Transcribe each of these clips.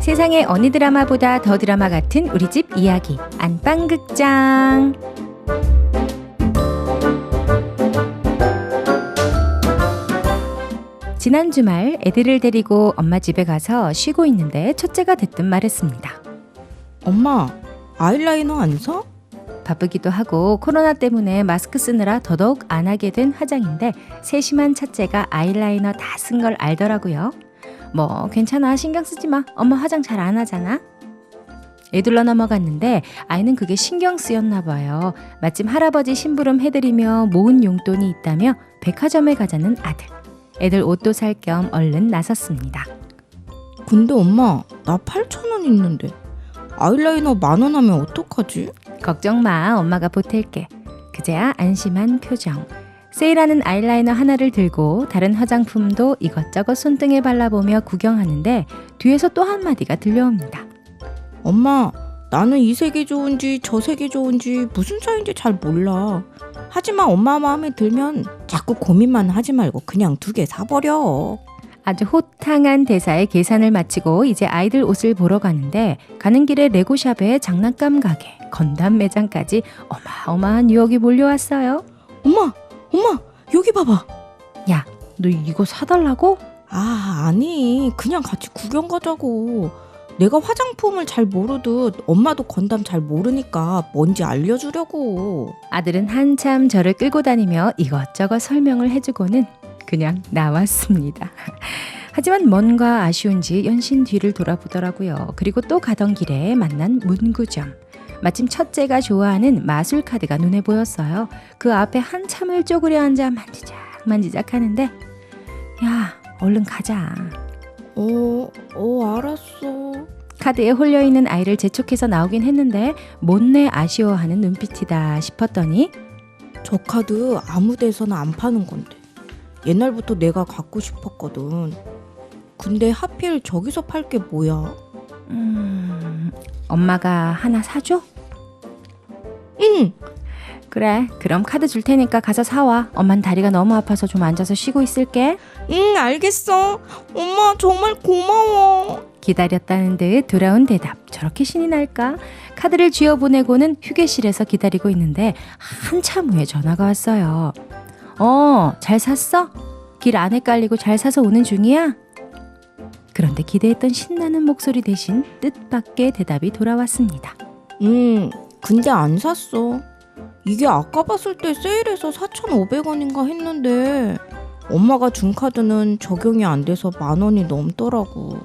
세상의 어느 드라마보다 더 드라마 같은 우리 집 이야기 안방극장 지난 주말 애들을 데리고 엄마 집에 가서 쉬고 있는데 첫째가 대뜸 말했습니다. 엄마, 아이라이너 안 사? 바쁘기도 하고 코로나 때문에 마스크 쓰느라 더더욱 안 하게 된 화장인데 세심한 첫째가 아이라이너 다 쓴 걸 알더라고요. 뭐 괜찮아 신경 쓰지 마. 엄마 화장 잘 안 하잖아. 애들러 넘어갔는데 아이는 그게 신경 쓰였나 봐요. 마침 할아버지 심부름 해드리며 모은 용돈이 있다며 백화점에 가자는 아들. 애들 옷도 살 겸 얼른 나섰습니다. 근데 엄마, 나 8천 원 있는데 아이라이너 만 원 하면 어떡하지? 걱정 마, 엄마가 보탤게. 그제야 안심한 표정. 세일하는 아이라이너 하나를 들고 다른 화장품도 이것저것 손등에 발라보며 구경하는데 뒤에서 또 한마디가 들려옵니다. 엄마, 나는 이 색이 좋은지 저 색이 좋은지 무슨 차이인지 잘 몰라. 하지만 엄마 마음에 들면 자꾸 고민만 하지 말고 그냥 두 개 사버려. 아주 호탕한 대사의 계산을 마치고 이제 아이들 옷을 보러 가는데 가는 길에 레고샵에 장난감 가게, 건담 매장까지 어마어마한 유혹이 몰려왔어요. 엄마, 엄마, 여기 봐봐. 야, 너 이거 사달라고? 아, 아니, 그냥 같이 구경 가자고. 내가 화장품을 잘 모르듯 엄마도 건담 잘 모르니까 뭔지 알려주려고. 아들은 한참 저를 끌고 다니며 이것저것 설명을 해주고는 그냥 나왔습니다. 하지만 뭔가 아쉬운지 연신 뒤를 돌아보더라고요. 그리고 또 가던 길에 만난 문구점. 마침 첫째가 좋아하는 마술 카드가 눈에 보였어요. 그 앞에 한참을 쪼그려 앉아 만지작 만지작 하는데 야 얼른 가자. 어, 어, 알았어. 카드에 홀려 있는 아이를 재촉해서 나오긴 했는데 못내 아쉬워하는 눈빛이다 싶었더니 저 카드 아무 데서나 안 파는 건데. 옛날부터 내가 갖고 싶었거든. 근데 하필 저기서 팔 게 뭐야? 음, 엄마가 하나 사줘? 응! 그래, 그럼 카드 줄 테니까 가서 사와. 엄만 다리가 너무 아파서 좀 앉아서 쉬고 있을게. 응, 알겠어. 엄마, 정말 고마워. 기다렸다는 듯 돌아온 대답. 저렇게 신이 날까? 카드를 쥐어 보내고는 휴게실에서 기다리고 있는데 한참 후에 전화가 왔어요. 어, 잘 샀어? 길 안에 깔리고 잘 사서 오는 중이야? 그런데 기대했던 신나는 목소리 대신 뜻밖의 대답이 돌아왔습니다. 응, 근데 안 샀어. 이게 아까 봤을 때 세일해서 4,500원인가 했는데 엄마가 준 카드는 적용이 안 돼서 만 원이 넘더라고.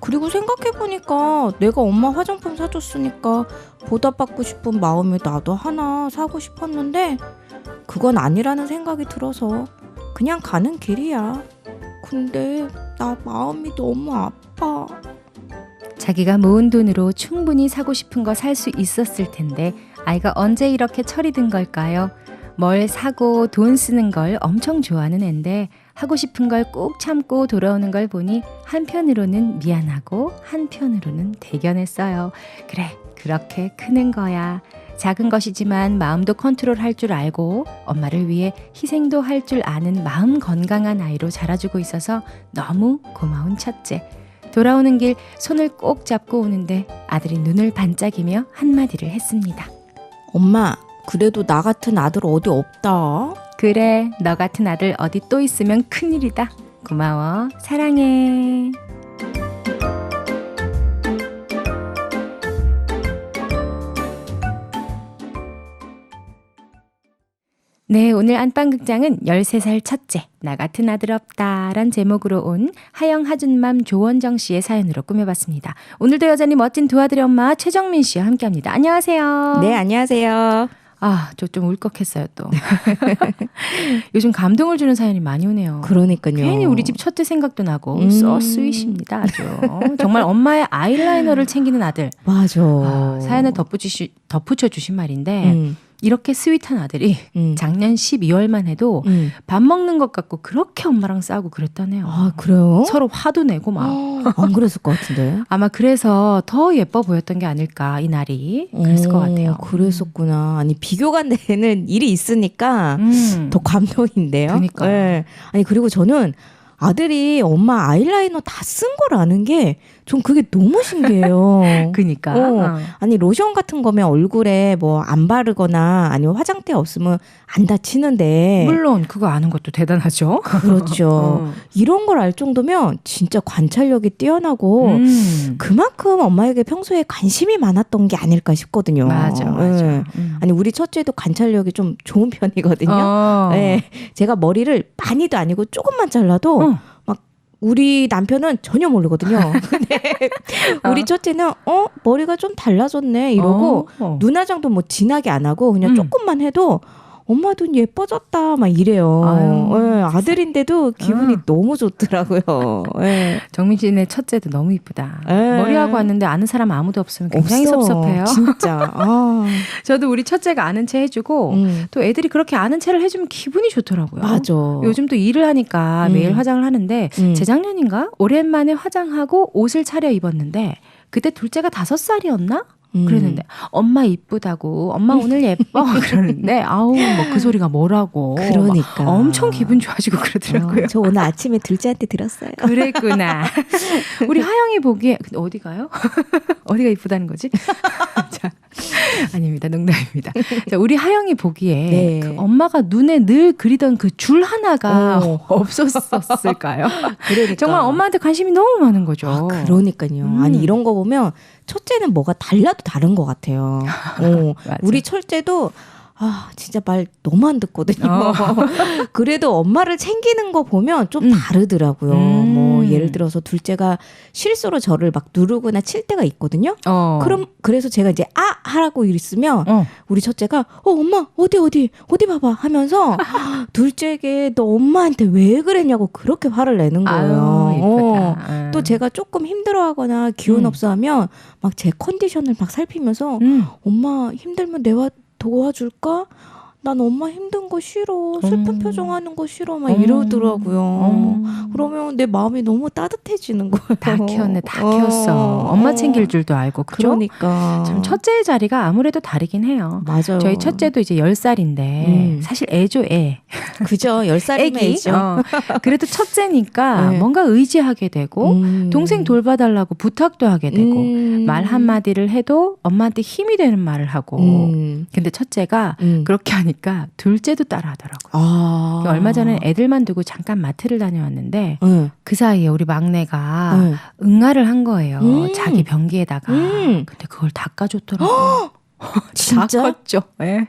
그리고 생각해보니까 내가 엄마 화장품 사줬으니까 보답받고 싶은 마음에 나도 하나 사고 싶었는데 그건 아니라는 생각이 들어서 그냥 가는 길이야. 근데 나 마음이 너무 아파. 자기가 모은 돈으로 충분히 사고 싶은 거 살 수 있었을 텐데 아이가 언제 이렇게 철이 든 걸까요? 뭘 사고 돈 쓰는 걸 엄청 좋아하는 앤데 하고 싶은 걸꾹 참고 돌아오는 걸 보니 한편으로는 미안하고 한편으로는 대견했어요. 그래, 그렇게 크는 거야. 작은 것이지만 마음도 컨트롤 할 줄 알고 엄마를 위해 희생도 할 줄 아는 마음 건강한 아이로 자라주고 있어서 너무 고마운 첫째. 돌아오는 길 손을 꼭 잡고 오는데 아들이 눈을 반짝이며 한마디를 했습니다. 엄마, 그래도 나 같은 아들 어디 없다. 그래, 너 같은 아들 어디 또 있으면 큰일이다. 고마워. 사랑해. 네, 오늘 안방극장은 13살 첫째, 나 같은 아들 없다 란 제목으로 온 하영 하준맘 조원정 씨의 사연으로 꾸며봤습니다. 오늘도 여전히 멋진 두 아들의 엄마 최정민 씨와 함께 합니다. 안녕하세요. 네, 안녕하세요. 아, 저 좀 울컥했어요, 또. 요즘 감동을 주는 사연이 많이 오네요. 그러니까요. 괜히 우리 집 첫째 생각도 나고 음. 써 스윗입니다 아주 정말 엄마의 아이라이너를 챙기는 아들 맞아. 아, 사연에 덧붙이시, 덧붙여 주신 말인데 음. 이렇게 스윗한 아들이 음. 작년 12월만 해도 음. 밥 먹는 것 같고 그렇게 엄마랑 싸우고 그랬다네요. 아 그래요? 서로 화도 내고 막. 안 그랬을 것 같은데. 아마 그래서 더 예뻐 보였던 게 아닐까 이 날이 그랬을 것 오, 같아요. 그랬었구나. 아니 비교가 되는 일이 있으니까 음. 더 감동인데요. 그러니까요. 예. 아니 그리고 저는 아들이 엄마 아이라이너 다쓴걸 아는 게전 그게 너무 신기해요. 그니까. 어. 어. 아니 로션 같은 거면 얼굴에 뭐 안 바르거나 아니면 화장대 없으면 안 다치는데 물론 그거 아는 것도 대단하죠. 그렇죠. 어. 이런 걸 알 정도면 진짜 관찰력이 뛰어나고 음. 그만큼 엄마에게 평소에 관심이 많았던 게 아닐까 싶거든요. 맞아, 맞아. 예. 음. 아니 우리 첫째도 관찰력이 좀 좋은 편이거든요. 어. 네, 제가 머리를 많이도 아니고 조금만 잘라도 어. 우리 남편은 전혀 모르거든요. 근데 우리 어. 첫째는 어 머리가 좀 달라졌네 이러고 어. 눈화장도 뭐 진하게 안 하고 그냥 음. 조금만 해도 엄마 눈 예뻐졌다 막 이래요. 아유, 예, 아들인데도 기분이 음. 너무 좋더라고요. 예. 정민 씨네 첫째도 너무 이쁘다. 에. 머리하고 왔는데 아는 사람 아무도 없으면 굉장히 없어. 섭섭해요. 진짜. 아, 저도 우리 첫째가 아는 체 해주고 음, 또 애들이 그렇게 아는 체를 해주면 기분이 좋더라고요. 맞아. 요즘 또 일을 하니까 음. 매일 화장을 하는데 음. 재작년인가 오랜만에 화장하고 옷을 차려 입었는데 그때 둘째가 다섯 살이었나? 음. 그랬는데 엄마 이쁘다고 엄마 오늘 예뻐 그러는데 아우 뭐 그 소리가 뭐라고 그러니까. 막 엄청 기분 좋아지고 그러더라고요. 어, 저 오늘 아침에 둘째한테 들었어요. 그랬구나. 우리 하영이 보기에 근데 어디 가요? 어디가 이쁘다는 거지? 자, 아닙니다. 농담입니다. 자, 우리 하영이 보기에 네. 그 엄마가 눈에 늘 그리던 그 줄 하나가 어. 없었었을까요? 그러니까. 정말 엄마한테 관심이 너무 많은 거죠. 아, 그러니까요. 음. 아니 이런 거 보면 첫째는 뭐가 달라도 다른 것 같아요. 어. 우리 철째도 아 진짜 말 너무 안 듣거든요. 어. 그래도 엄마를 챙기는 거 보면 좀 음. 다르더라고요. 음. 뭐 예를 들어서 둘째가 실수로 저를 막 누르거나 칠 때가 있거든요. 어. 그럼 그래서 제가 이제 아 하라고 있으면 어. 우리 첫째가 어 엄마 어디 어디 어디 봐봐 하면서 둘째에게 너 엄마한테 왜 그랬냐고 그렇게 화를 내는 거예요. 아유, 어. 이쁘다. 또 제가 조금 힘들어하거나 기운 음. 없어하면 막 제 컨디션을 막 살피면서 음. 엄마 힘들면 내가 도와줄까? 난 엄마 힘든 거 싫어 슬픈 음. 표정하는 거 싫어 막 음. 이러더라고요. 어. 그러면 내 마음이 너무 따뜻해지는 거예요. 다 키웠네, 다 어. 키웠어. 엄마 어. 챙길 줄도 알고, 그죠? 그러니까 참 첫째의 자리가 아무래도 다르긴 해요. 맞아요. 저희 첫째도 이제 10 살인데 음. 사실 애죠 애. 그죠 열 살이면 애기. 애죠. 어. 그래도 첫째니까 네. 뭔가 의지하게 되고 음. 동생 돌봐달라고 부탁도 하게 되고 음. 말 한마디를 해도 엄마한테 힘이 되는 말을 하고 음. 근데 첫째가 음. 그렇게 하니 까 둘째도 따라하더라고요. 아. 얼마 전에 애들만 두고 잠깐 마트를 다녀왔는데 응. 그 사이에 우리 막내가 응. 응아를 한 거예요. 음. 자기 변기에다가. 음. 근데 그걸 닦아줬더라고요. 진짜? 다 컸죠. 예.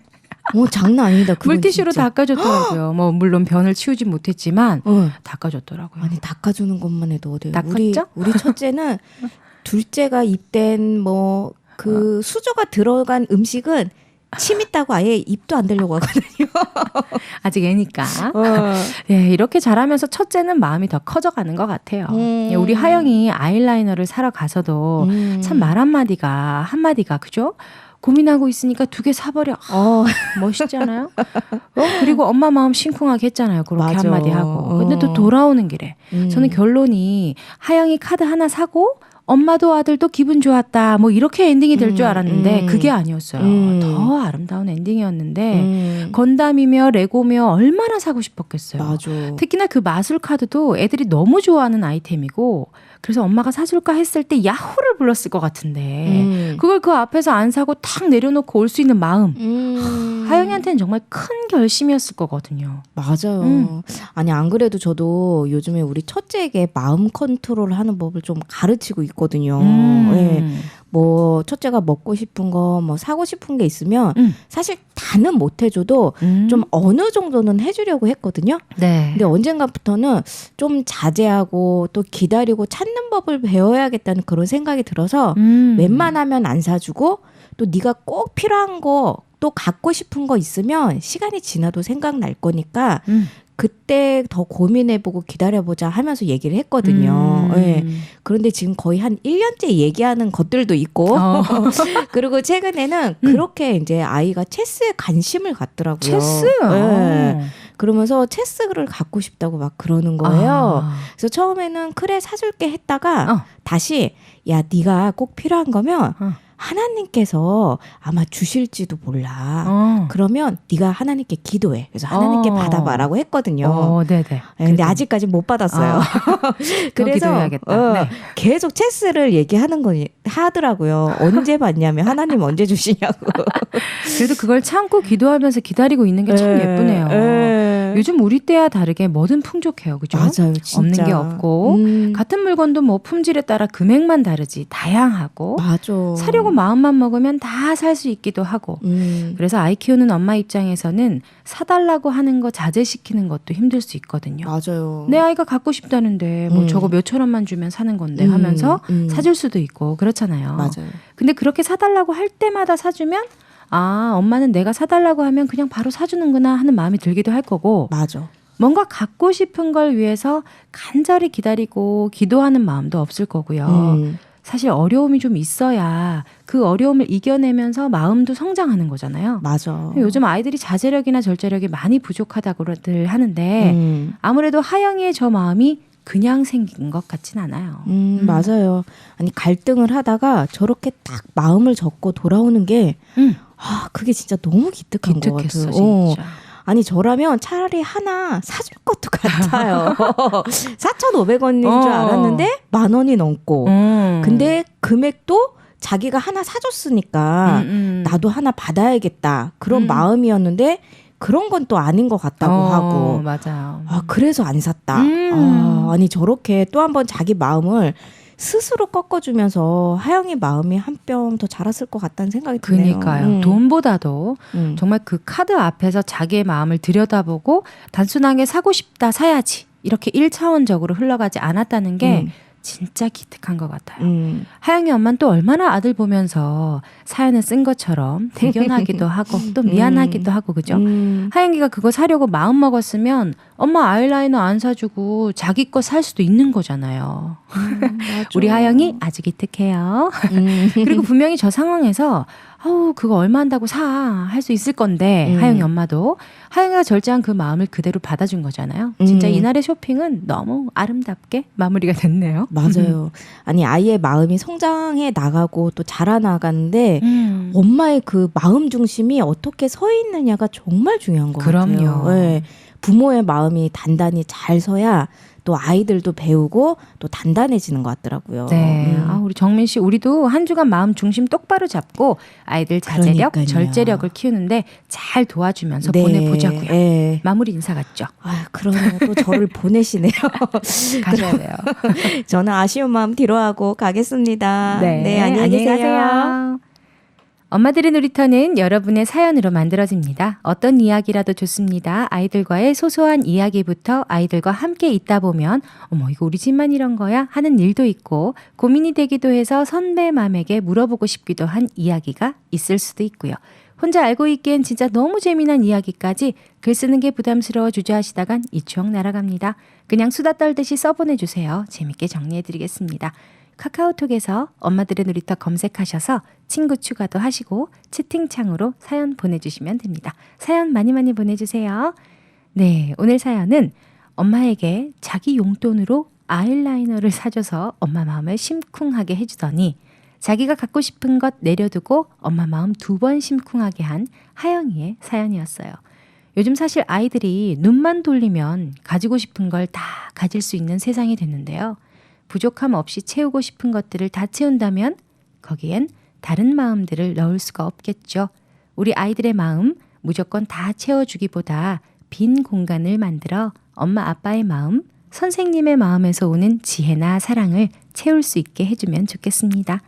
어 장난 아니다. 물티슈로 진짜. 닦아줬더라고요. 뭐 물론 변을 치우진 못했지만 어. 닦아줬더라고요. 아니 닦아주는 것만 해도 어디 닦았죠? 우리 우리 첫째는 둘째가 입된 뭐 그 수저가 들어간 음식은 침 있다고 아예 입도 안 대려고 하거든요. 아직 애니까. 어. 예, 이렇게 자라면서 첫째는 마음이 더 커져가는 것 같아요. 음. 예, 우리 하영이 아이라이너를 사러 가서도 음. 참말 한마디가 한마디가 그죠? 고민하고 있으니까 두 개 사버려. 어. 멋있잖아요. 어? 그리고 엄마 마음 심쿵하게 했잖아요. 그렇게 맞아. 한마디 하고. 근데 또 어. 돌아오는 길에 음. 저는 결론이 하영이 카드 하나 사고 엄마도 아들도 기분 좋았다. 뭐 이렇게 엔딩이 될줄 음, 알았는데 음. 그게 아니었어요. 음. 더 아름다운 엔딩이었는데 음. 건담이며 레고며 얼마나 사고 싶었겠어요. 맞아. 특히나 그 마술 카드도 애들이 너무 좋아하는 아이템이고 그래서 엄마가 사줄까 했을 때 야호를 불렀을 것 같은데 음. 그걸 그 앞에서 안 사고 탁 내려놓고 올 수 있는 마음 음. 하영이한테는 정말 큰 결심이었을 거거든요. 맞아요. 음. 아니 안 그래도 저도 요즘에 우리 첫째에게 마음 컨트롤을 하는 법을 좀 가르치고 있거든요. 음. 예. 뭐 첫째가 먹고 싶은 거, 뭐 사고 싶은 게 있으면 음. 사실 다는 못 해줘도 음. 좀 어느 정도는 해주려고 했거든요. 네. 근데 언젠가부터는 좀 자제하고 또 기다리고 찾는 법을 배워야겠다는 그런 생각이 들어서 음. 웬만하면 안 사주고 또 네가 꼭 필요한 거 또 갖고 싶은 거 있으면 시간이 지나도 생각날 거니까 음. 그때 더 고민해보고 기다려보자 하면서 얘기를 했거든요. 음. 예. 그런데 지금 거의 한 1년째 얘기하는 것들도 있고, 어. 그리고 최근에는 음. 그렇게 이제 아이가 체스에 관심을 갖더라고요. 체스. 예. 그러면서 체스를 갖고 싶다고 막 그러는 거예요. 아. 그래서 처음에는 그래 사줄게 했다가 어. 다시 야 네가 꼭 필요한 거면 어. 하나님께서 아마 주실지도 몰라. 어. 그러면 네가 하나님께 기도해. 그래서 하나님께 어. 받아봐라고 했거든요. 어, 네네. 예, 근데 아직까지 못 받았어요. 아. 그래서. 어, 네. 계속 체스를 얘기하는 거 하더라고요. 언제 받냐면 하나님 언제 주시냐고. 그래도 그걸 참고 기도하면서 기다리고 있는 게 참 예, 예쁘네요. 예. 요즘 우리 때와 다르게 뭐든 풍족해요. 그죠? 맞아요, 진짜. 없는 게 없고 음, 같은 물건도 뭐 품질에 따라 금액만 다르지 다양하고 맞아. 사려 고 마음만 먹으면 다 살 수 있기도 하고 음, 그래서 아이 키우는 엄마 입장에서는 사달라고 하는 거 자제시키는 것도 힘들 수 있거든요. 맞아요. 내 아이가 갖고 싶다는데 뭐 음. 저거 몇천 원만 주면 사는 건데 음, 하면서 음. 사줄 수도 있고 그렇잖아요. 맞아요. 근데 그렇게 사달라고 할 때마다 사주면 아 엄마는 내가 사달라고 하면 그냥 바로 사주는구나 하는 마음이 들기도 할 거고 맞아. 뭔가 갖고 싶은 걸 위해서 간절히 기다리고 기도하는 마음도 없을 거고요. 음, 사실 어려움이 좀 있어야 그 어려움을 이겨내면서 마음도 성장하는 거잖아요. 맞아. 요즘 아이들이 자제력이나 절제력이 많이 부족하다고들 하는데 음, 아무래도 하영이의 저 마음이 그냥 생긴 것 같진 않아요. 음, 음. 맞아요. 아니 갈등을 하다가 저렇게 딱 마음을 접고 돌아오는 게 음, 아, 그게 진짜 너무 기특한 것 기특했어 같아요. 어. 진짜. 아니 저라면 차라리 하나 사줄 것도 같아요. 4,500원인 줄 어. 알았는데 만 원이 넘고. 음. 근데 금액도 자기가 하나 사줬으니까 음, 음. 나도 하나 받아야겠다. 그런 음. 마음이었는데 그런 건 또 아닌 것 같다고 어, 하고. 맞아요. 아, 그래서 안 샀다. 음. 아, 아니 저렇게 또 한 번 자기 마음을 스스로 꺾어주면서 하영이 마음이 한 뼘 더 자랐을 것 같다는 생각이 드네요. 그니까요. 음. 돈보다도 음. 정말 그 카드 앞에서 자기의 마음을 들여다보고 단순하게 사고 싶다 사야지 이렇게 일차원적으로 흘러가지 않았다는 게 음. 진짜 기특한 것 같아요. 음. 하영이 엄마는 또 얼마나 아들 보면서 사연을 쓴 것처럼 대견하기도 하고 또 미안하기도 하고 그죠? 음. 하영이가 그거 사려고 마음 먹었으면 엄마 아이라이너 안 사주고 자기 거 살 수도 있는 거잖아요. 맞아. 우리 하영이 아주 기특해요. 음. 그리고 분명히 저 상황에서 아우 그거 얼마 한다고 사 할 수 있을 건데 음. 하영이 엄마도 하영이가 절제한 그 마음을 그대로 받아준 거잖아요. 진짜 음. 이날의 쇼핑은 너무 아름답게 마무리가 됐네요. 맞아요. 아니 아이의 마음이 성장해 나가고 또 자라나가는데 음. 엄마의 그 마음 중심이 어떻게 서 있느냐가 정말 중요한 것 그럼요. 예. 부모의 마음이 단단히 잘 서야 또 아이들도 배우고 또 단단해지는 것 같더라고요. 네. 음. 아, 우리 정민 씨, 우리도 한 주간 마음 중심 똑바로 잡고 아이들 자제력, 그러니까요. 절제력을 키우는데 잘 도와주면서 네. 보내보자고요. 예. 마무리 인사 같죠? 아, 그러네요. 또 저를 보내시네요. 가셔야 돼요. 저는 아쉬운 마음 뒤로하고 가겠습니다. 네, 안녕히 계세요. 엄마들의 놀이터는 여러분의 사연으로 만들어집니다. 어떤 이야기라도 좋습니다. 아이들과의 소소한 이야기부터 아이들과 함께 있다 보면 어머 이거 우리 집만 이런 거야 하는 일도 있고 고민이 되기도 해서 선배맘에게 물어보고 싶기도 한 이야기가 있을 수도 있고요. 혼자 알고 있기엔 진짜 너무 재미난 이야기까지 글 쓰는 게 부담스러워 주저하시다간 이 추억 날아갑니다. 그냥 수다 떨듯이 써보내주세요. 재밌게 정리해드리겠습니다. 카카오톡에서 엄마들의 놀이터 검색하셔서 친구 추가도 하시고 채팅창으로 사연 보내주시면 됩니다. 사연 많이 많이 보내주세요. 네, 오늘 사연은 엄마에게 자기 용돈으로 아이라이너를 사줘서 엄마 마음을 심쿵하게 해주더니 자기가 갖고 싶은 것 내려두고 엄마 마음 두 번 심쿵하게 한 하영이의 사연이었어요. 요즘 사실 아이들이 눈만 돌리면 가지고 싶은 걸 다 가질 수 있는 세상이 됐는데요. 부족함 없이 채우고 싶은 것들을 다 채운다면 거기엔 다른 마음들을 넣을 수가 없겠죠. 우리 아이들의 마음 무조건 다 채워주기보다 빈 공간을 만들어 엄마 아빠의 마음, 선생님의 마음에서 오는 지혜나 사랑을 채울 수 있게 해주면 좋겠습니다.